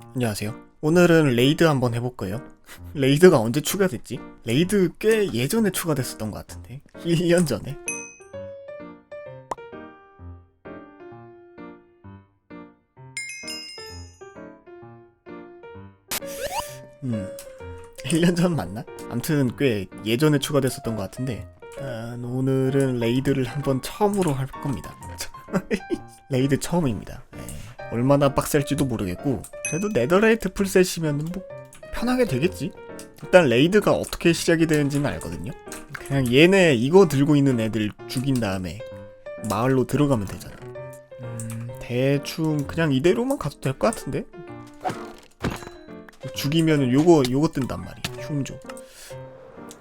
안녕하세요. 오늘은 레이드 한번 해볼 거예요. 레이드가 언제 추가됐지? 레이드 꽤 예전에 추가됐었던 것 같은데. 1년 전에. 음, 1년 전 맞나? 암튼 꽤 예전에 추가됐었던 것 같은데. 아, 오늘은 레이드를 한번 처음으로 할 겁니다. 레이드 처음입니다. 네. 얼마나 빡셀지도 모르겠고 그래도 네더라이트 풀셋이면 뭐 편하게 되겠지. 일단 레이드가 어떻게 시작이 되는지는 알거든요. 그냥 얘네 이거 들고 있는 애들 죽인 다음에 마을로 들어가면 되잖아. 음, 대충 그냥 이대로만 가도 될 것 같은데? 죽이면은 요거 요거 뜬단 말이야 흉조.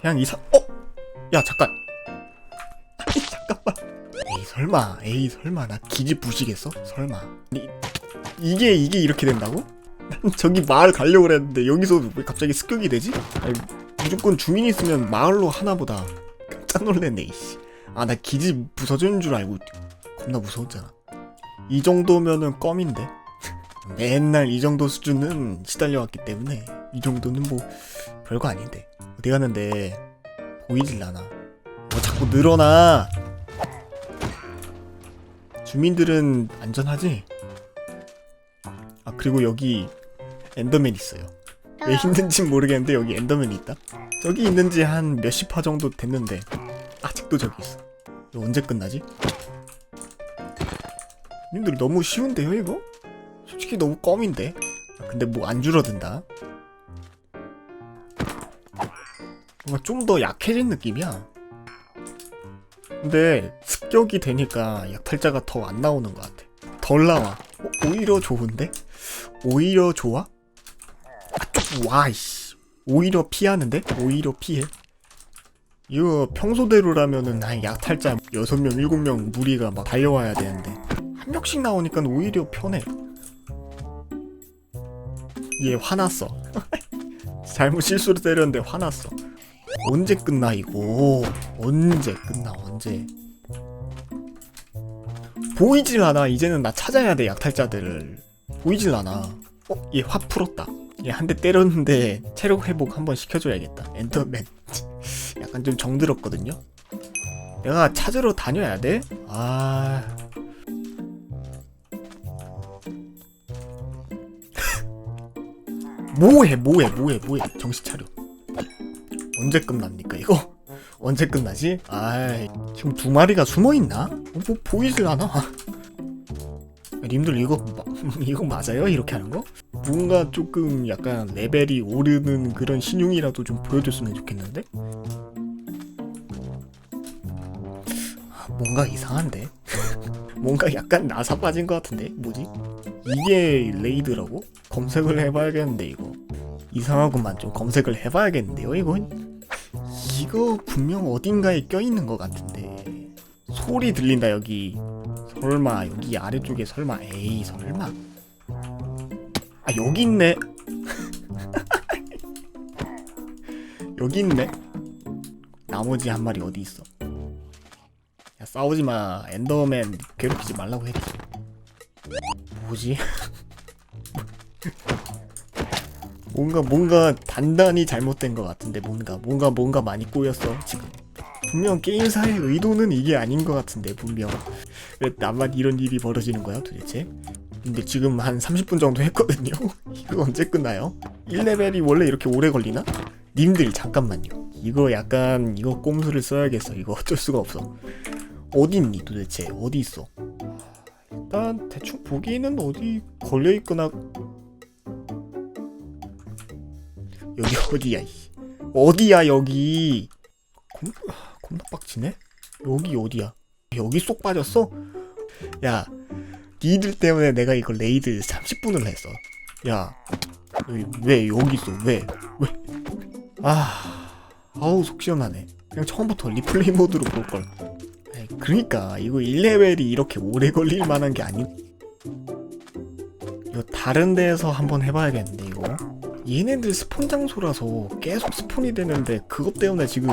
그냥 이사 어? 야 잠깐. 잠깐만. 에이 설마 에이 설마. 나 기지 부시겠어? 설마. 이, 이게 이게 이렇게 된다고? 난 저기 마을 가려고 그랬는데 여기서 왜 갑자기 습격이 되지? 아니, 무조건 주민 있으면 마을로 하나보다. 깜짝 놀랐네 이씨. 아나 기지 부서지는 줄 알고 겁나 무서웠잖아. 이 정도면은 껌인데? 맨날 이 정도 수준은 시달려왔기 때문에 이 정도는 뭐 별거 아닌데. 어디 가는데? 보이질 않아 뭐 자꾸 늘어나? 주민들은 안전하지? 아 그리고 여기 엔더맨 있어요. 왜 있는지 모르겠는데 여기 엔더맨이 있다? 저기 있는지 한 몇십 화 정도 됐는데 아직도 저기 있어. 이거 언제 끝나지? 님들 너무 쉬운데요 이거? 솔직히 너무 껌인데. 아, 근데 뭐 안 줄어든다. 뭔가 좀 더 약해진 느낌이야. 근데 습격이 되니까 약탈자가 더 안 나오는 것 같아. 덜 나와. 어, 오히려 좋은데? 오히려 좋아? 아, 좀 와, 이씨. 오히려 피하는데? 오히려 피해. 이거 평소대로라면은 한 약탈자 6명, 7명 무리가 막 달려와야 되는데 한 명씩 나오니까 오히려 편해. 얘 화났어. 잘못 실수로 때렸는데 화났어. 언제 끝나 이거? 언제 끝나 언제? 보이질 않아. 이제는 나 찾아야 돼 약탈자들을. 보이질 않아. 어? 얘 화 풀었다. 얘 한 대 때렸는데 체력 회복 한번 시켜줘야겠다. 엔더맨. 약간 좀 정들었거든요. 내가 찾으러 다녀야 돼? 아. 뭐해 뭐해 뭐해 뭐해 정신 차려. 언제 끝납니까 이거? 언제 끝나지? 아이 지금 두 마리가 숨어 있나? 어, 뭐 보이질 않아. 님들 이거 마- 이거 맞아요? 이렇게 하는 거? 뭔가 조금 약간 레벨이 오르는 그런 신용이라도 좀 보여줬으면 좋겠는데? 아, 뭔가 이상한데? 뭔가 약간 나사 빠진 것 같은데? 뭐지? 이게 레이드라고? 검색을 해봐야겠는데 이거 이상하구만 좀 검색을 해봐야겠는데요 이건? 이거 분명 어딘가에 껴있는 것 같은데 소리 들린다 여기 설마 여기 아래쪽에 설마 에이 설마? 아 여기 있네. 여기 있네. 나머지 한 마리 어디 있어? 야 싸우지마. 엔더맨 괴롭히지 말라고 했지 뭐지? 뭔가 뭔가 단단히 잘못된 것 같은데 뭔가. 뭔가 뭔가 많이 꼬였어 지금 분명 게임사의 의도는 이게 아닌 것 같은데 분명. 왜 나만 이런 일이 벌어지는 거야 도대체? 근데 지금 한 30분 정도 했거든요? 이거 언제 끝나요? 1레벨이 원래 이렇게 오래 걸리나? 님들 잠깐만요. 이거 약간 이거 꼼수를 써야겠어. 이거 어쩔 수가 없어. 어디 있니 도대체? 어디 있어? 일단 대충 보기에는 어디 걸려있거나. 여기 어디야 이? 어디야 여기? 겁나, 겁나 빡치네 여기 어디야 여기 쏙 빠졌어? 야 니들 때문에 내가 이거 레이드 30분을 했어 야, 너왜 여기 있어? 왜? 왜? 아, 아우 속 시원하네. 그냥 처음부터 리플레이 모드로 볼 걸. 아이, 그러니까 이거 1레벨이 이렇게 오래 걸릴 만한 게 아니. 이거 다른 데에서 한번 해봐야겠는데 이거. 얘네들 스폰 장소라서 계속 스폰이 되는데 그것 때문에 지금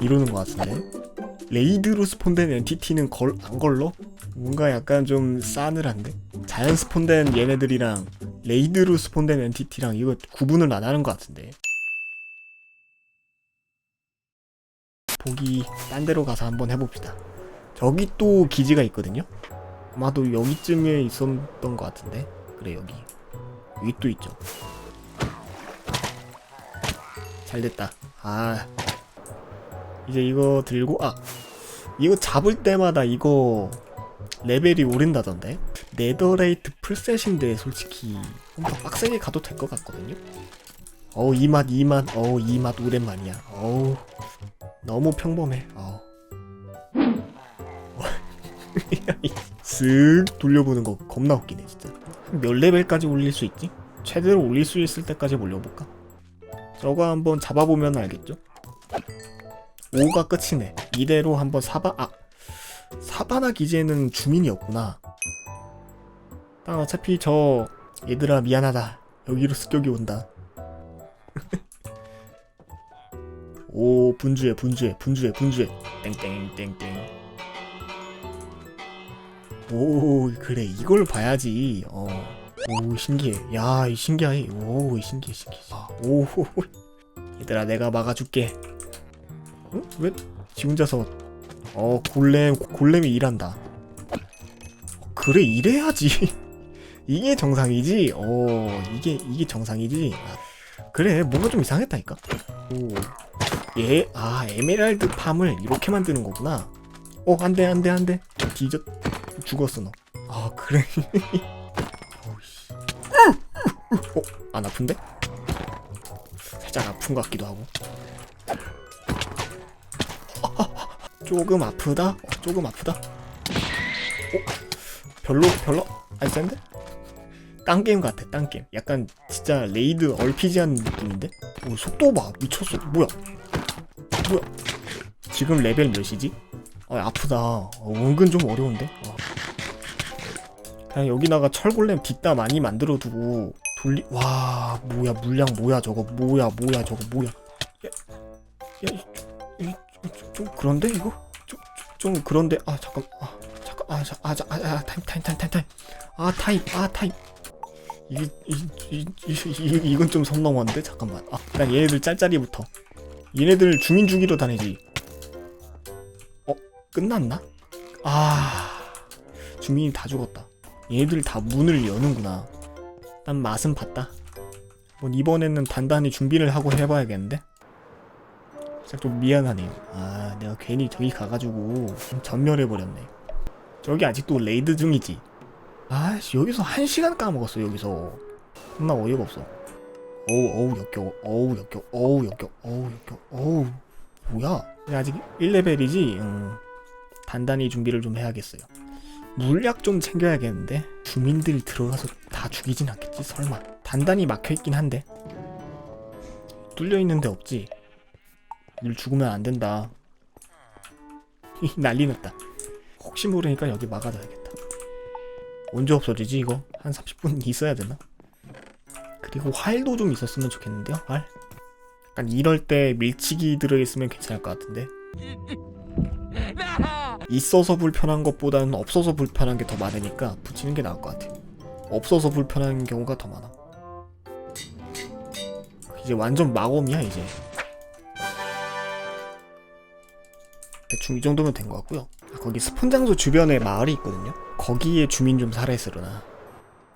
이러는 것 같은데. 레이드로 스폰된 엔티티는 걸, 안 걸러? 뭔가 약간 좀 싸늘한데? 자연 스폰된 얘네들이랑 레이드로 스폰된 엔티티랑 이거 구분을 안 하는 것 같은데? 보기 딴 데로 가서 한번 해봅시다. 저기 또 기지가 있거든요? 아마도 여기쯤에 있었던 것 같은데? 그래 여기. 여기 또 있죠. 잘 됐다. 아 이제 이거 들고 아 이거 잡을 때마다 이거 레벨이 오른다던데? 네더레이트 풀셋인데 솔직히 좀더 빡세게 가도 될 것 같거든요? 어우 이 맛 이 맛. 어우 이 맛 오랜만이야. 어우 너무 평범해. 어우. 쓱 돌려보는 거 겁나 웃기네 진짜. 몇 레벨까지 올릴 수 있지? 최대로 올릴 수 있을 때까지 올려볼까? 저거 한번 잡아보면 알겠죠? 5가 끝이네. 이대로 한번 사바 아 사바나 기지에는 주민이 없구나. 난 어차피 저 얘들아 미안하다. 여기로 습격이 온다. 오 분주해 분주해 분주해 분주해. 땡땡땡땡. 오 그래. 이걸 봐야지. 어오 신기해. 야이 신기해 오 신기해 신기해. 아, 오 얘들아 내가 막아줄게 어? 왜지 혼자서? 어 골렘 골렘이 일한다. 어, 그래 이래야지. 이게 정상이지? 어 이게 이게 정상이지? 아, 그래 뭔가 좀 이상했다니까? 오예아 에메랄드 팜을 이렇게 만드는 거구나. 어 안돼 안돼 안돼. 뒤졌 죽었어 너아 그래. 어안 아픈데? 살짝 아픈 것 같기도 하고 조금 아프다? 어, 조금 아프다? 어? 별로 별로 안 센데? 딴 게임 같아 딴 게임 약간 진짜 레이드 RPG한 느낌인데? 오, 속도 봐 미쳤어 뭐야 뭐야 지금 레벨 몇이지? 아 아프다 어, 은근 좀 어려운데? 어. 그냥 여기다가 철골렘 뒷다 많이 만들어두고 돌리 와 뭐야 물량 뭐야 저거 뭐야 뭐야 저거 뭐야 야, 야, 이, 이, 좀, 좀 그런데 이거? 좀, 좀, 좀 그런데 아 잠깐 아 잠깐 아, 자, 아, 자, 아, 아 타임 타임 타임 타임 타임. 아 타임 아 타임. 이게 이, 이, 이, 이, 이건 좀 선 넘었는데? 잠깐만. 아 일단 얘네들 짤짤이부터. 얘네들 주민 죽이러 다니지. 어 끝났나? 아 주민이 다 죽었다. 얘네들 다 문을 여는구나. 난 맛은 봤다. 뭐 이번에는 단단히 준비를 하고 해봐야겠는데 살짝 좀 미안하네요. 아, 내가 괜히 저기 가가지고 전멸해버렸네. 저기 아직도 레이드 중이지. 아씨, 여기서 한 시간 까먹었어, 여기서. 존나 어이가 없어. 어우, 어우, 역겨워. 어우, 역겨워. 어우, 역겨워. 어우, 역겨워. 어우, 뭐야? 아직 1레벨이지? 음, 단단히 준비를 좀 해야겠어요. 물약 좀 챙겨야겠는데? 주민들 들어가서 다 죽이진 않겠지, 설마. 단단히 막혀있긴 한데. 뚫려있는데 없지? 물 죽으면 안 된다. 난리 났다. 혹시 모르니까 여기 막아둬야겠다. 언제 없어지지 이거? 한 30분 있어야 되나? 그리고 활도 좀 있었으면 좋겠는데요? 활? 약간 이럴 때 밀치기 들어있으면 괜찮을 것 같은데? 있어서 불편한 것보다는 없어서 불편한 게 더 많으니까 붙이는 게 나을 것 같아. 없어서 불편한 경우가 더 많아. 이제 완전 마검이야 이제. 대충 이 정도면 된 것 같고요. 아, 거기 스폰 장소 주변에 마을이 있거든요. 거기에 주민 좀 살아있으려나.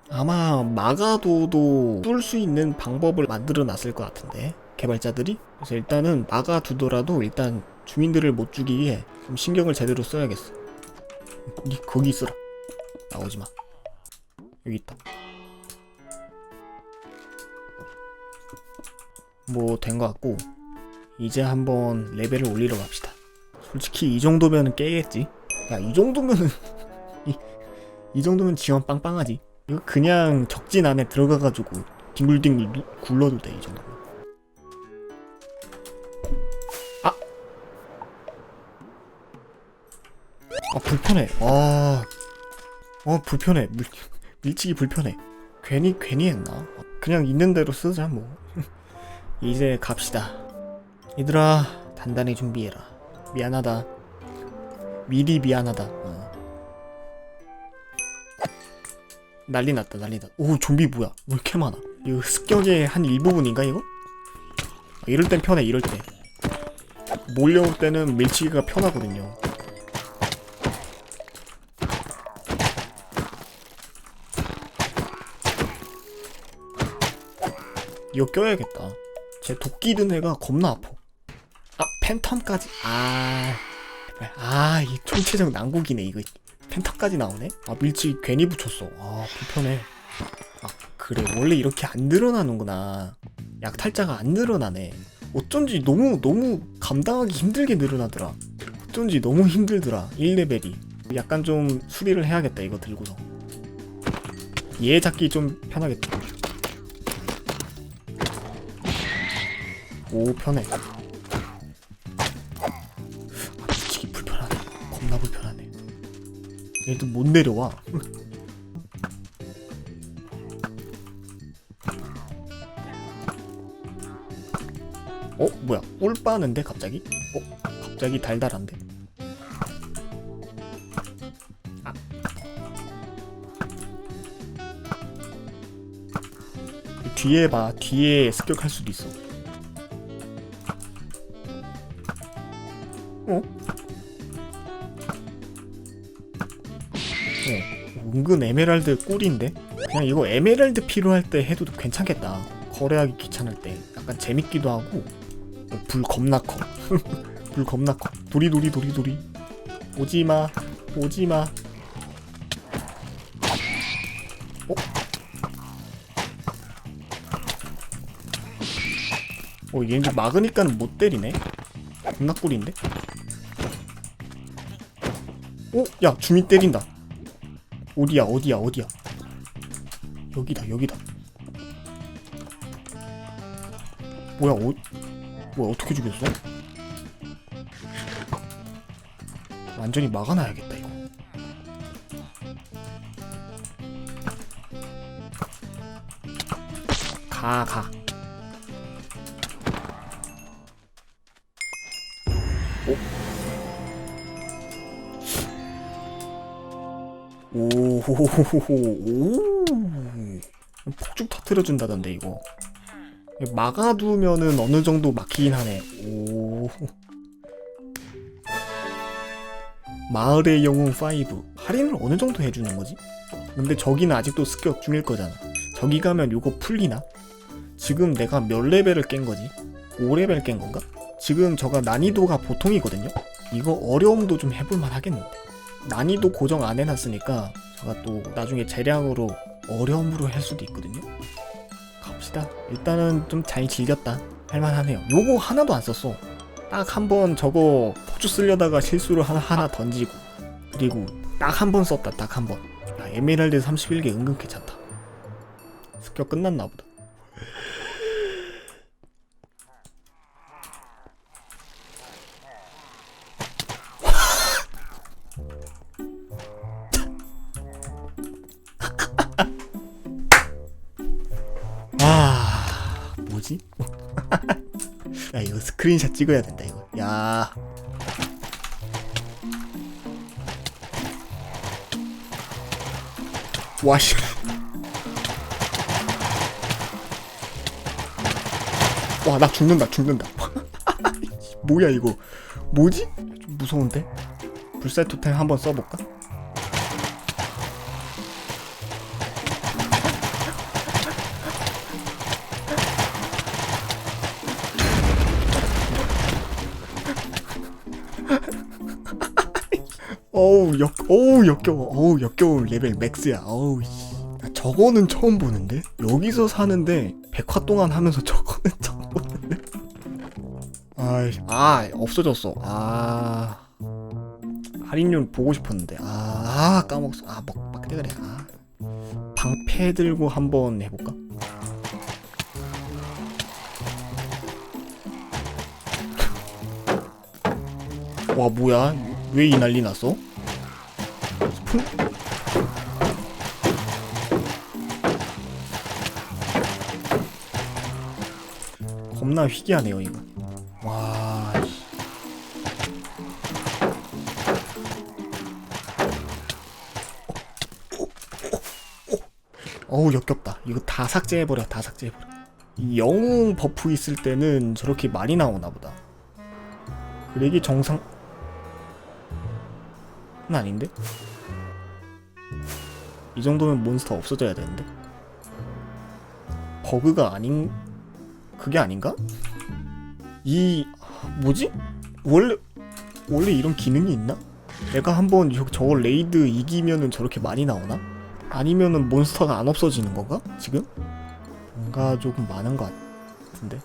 아마 막아둬도 뚫을 수 있는 방법을 만들어 놨을 것 같은데 개발자들이 그래서 일단은 막아두더라도 일단 주민들을 못 죽이게 좀 신경을 제대로 써야겠어. 니 거기 있어라. 나오지 마. 여기 있다. 뭐 된 것 같고 이제 한번 레벨을 올리러 갑시다. 솔직히 이 정도면 깨겠지. 야, 이 정도면은 이, 이 정도면 지원 빵빵하지. 이거 그냥 적진 안에 들어가 가지고 뒹굴뒹굴 누- 굴러도 돼 이 정도면. 아, 아 불편해. 아, 어 불편해. 밀, 밀치기 불편해. 괜히 괜히 했나? 그냥 있는 대로 쓰자 뭐. 이제 갑시다. 얘들아 단단히 준비해라. 미안하다. 미리 미안하다. 어. 난리 났다 난리 났다 오 좀비 뭐야 왜 이렇게 많아 이거 습격의 한 일부분인가 이거? 아, 이럴 땐 편해 이럴 때 몰려올 때는 밀치기가 편하거든요 이거 껴야겠다 제 도끼 든 애가 겁나 아파 아 팬텀까지. 아. 아 이 총체적 난국이네 이거. 팬텀까지 나오네? 아 밀치기 괜히 붙였어. 아 불편해. 아 그래. 원래 이렇게 안 늘어나는구나. 약 탈자가 안 늘어나네. 어쩐지 너무 너무 감당하기 힘들게 늘어나더라. 어쩐지 너무 힘들더라 1레벨이. 약간 좀 수리를 해야겠다 이거 들고서. 얘 잡기 좀 편하겠다. 오 편해 얘도 못 내려와. 어? 뭐야? 꿀 빠는데 갑자기? 어? 갑자기 달달한데? 아. 뒤에 봐. 뒤에 습격할 수도 있어. 어? 어, 은근 에메랄드 꿀인데? 그냥 이거 에메랄드 필요할 때 해도 괜찮겠다. 거래하기 귀찮을 때. 약간 재밌기도 하고. 어, 불 겁나 커. 불 겁나 커. 도리 도리 도리 도리. 오지마. 오지마. 어? 어, 얘네 막으니까는 못 때리네. 겁나 꿀인데? 오, 야, 주민 때린다. 어디야, 어디야, 어디야? 여기다, 여기다. 뭐야, 어, 뭐야, 어떻게 죽였어? 완전히 막아놔야겠다, 이거. 가, 가. 오호호호호 폭죽 터트려준다던데 이거 막아두면은 어느 정도 막히긴 하네 오 마을의 영웅 5 할인을 어느 정도 해주는 거지? 근데 저기는 아직도 습격 중일 거잖아 저기 가면 요거 풀리나? 지금 내가 몇 레벨을 깬 거지? 5레벨 깬 건가? 지금 저가 난이도가 보통이거든요? 이거 어려움도 좀 해볼만 하겠는데 난이도 고정 안 해놨으니까 제가 또 나중에 재량으로 어려움으로 할 수도 있거든요. 갑시다. 일단은 좀 잘 즐겼다. 할만하네요. 요거 하나도 안 썼어. 딱 한 번 저거 폭주 쓰려다가 실수로 하나, 하나 던지고 그리고 딱 한 번 썼다. 딱 한 번. 야, 에메랄드 31개 은근 괜찮다. 습격 끝났나 보다. 뭐지? 야 이거 스크린샷 찍어야 된다 이거 야 와씨 와 나 죽는다 죽는다 뭐야 이거 뭐지? 좀 무서운데? 불살 토템 한번 써볼까? 어우 역 어우 역겨워. 어우 역겨운 레벨 맥스야. 어우 저거는 처음 보는데? 여기서 사는데 백화 동안 하면서 저거는 처음 보는데? 아이 아 없어졌어. 아. 할인율 보고 싶었는데. 아, 아 까먹었어. 아막 막 그래 그래. 아. 방패 들고 한번 해볼까? 와 뭐야 왜 이 난리 났어? 겁나 희귀하네요 이거. 와 씨. 어우 역겹다. 이거 다 삭제해버려 다 삭제해버려. 이 영웅 버프 있을 때는 저렇게 많이 나오나 보다. 이게 정상 은 아닌데? 이 정도면 몬스터 없어져야 되는데 버그가 아닌 그게 아닌가? 이 뭐지? 원래 원래 이런 기능이 있나? 내가 한번 저- 저거 레이드 이기면은 저렇게 많이 나오나? 아니면은 몬스터가 안 없어지는 건가? 지금? 뭔가 조금 많은 것 같은데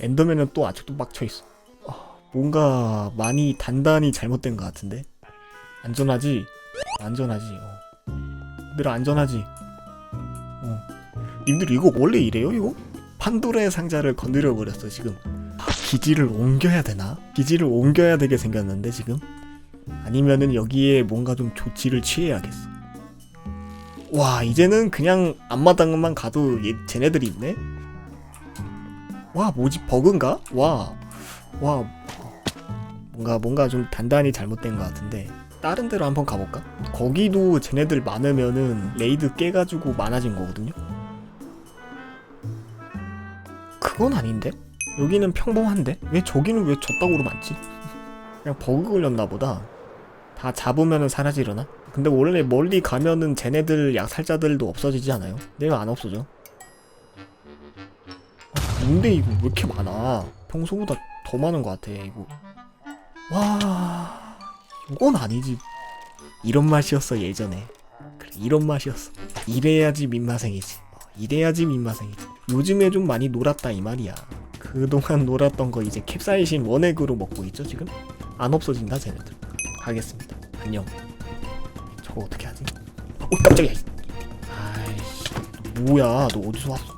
엔더맨은 또 아직도 빡쳐 있어. 아, 뭔가 많이 단단히 잘못된 것 같은데 안전하지? 안전하지. 어. 늘 안전하지. 어. 님들 이거 원래 이래요 이거? 판도라의 상자를 건드려 버렸어 지금. 아, 기지를 옮겨야 되나? 기지를 옮겨야 되게 생겼는데 지금? 아니면은 여기에 뭔가 좀 조치를 취해야겠어. 와 이제는 그냥 앞마당만 가도 얘, 쟤네들이 있네? 와 뭐지 버그인가? 와, 와 뭔가 뭔가 좀 단단히 잘못된 것 같은데 다른 데로 한번 가볼까? 거기도 쟤네들 많으면은 레이드 깨가지고 많아진 거거든요. 그건 아닌데? 여기는 평범한데? 왜 저기는 왜 저따구로 많지? 그냥 버그 걸렸나 보다. 다 잡으면은 사라지려나? 근데 원래 멀리 가면은 쟤네들 약살자들도 없어지지 않아요? 내가 안 없어져. 아, 뭔데 이거 왜 이렇게 많아? 평소보다 더 많은 것 같아 이거. 와, 이건 아니지. 이런 맛이었어 예전에. 그래 이런 맛이었어. 이래야지 민마생이지. 어, 이래야지 민마생이지. 요즘에 좀 많이 놀았다 이 말이야. 그동안 놀았던 거 이제 캡사이신 원액으로 먹고 있죠 지금? 안 없어진다 쟤네들. 가겠습니다. 안녕. 저거 어떻게 하지? 어 깜짝이야. 아이씨 뭐야 너 어디서 왔어?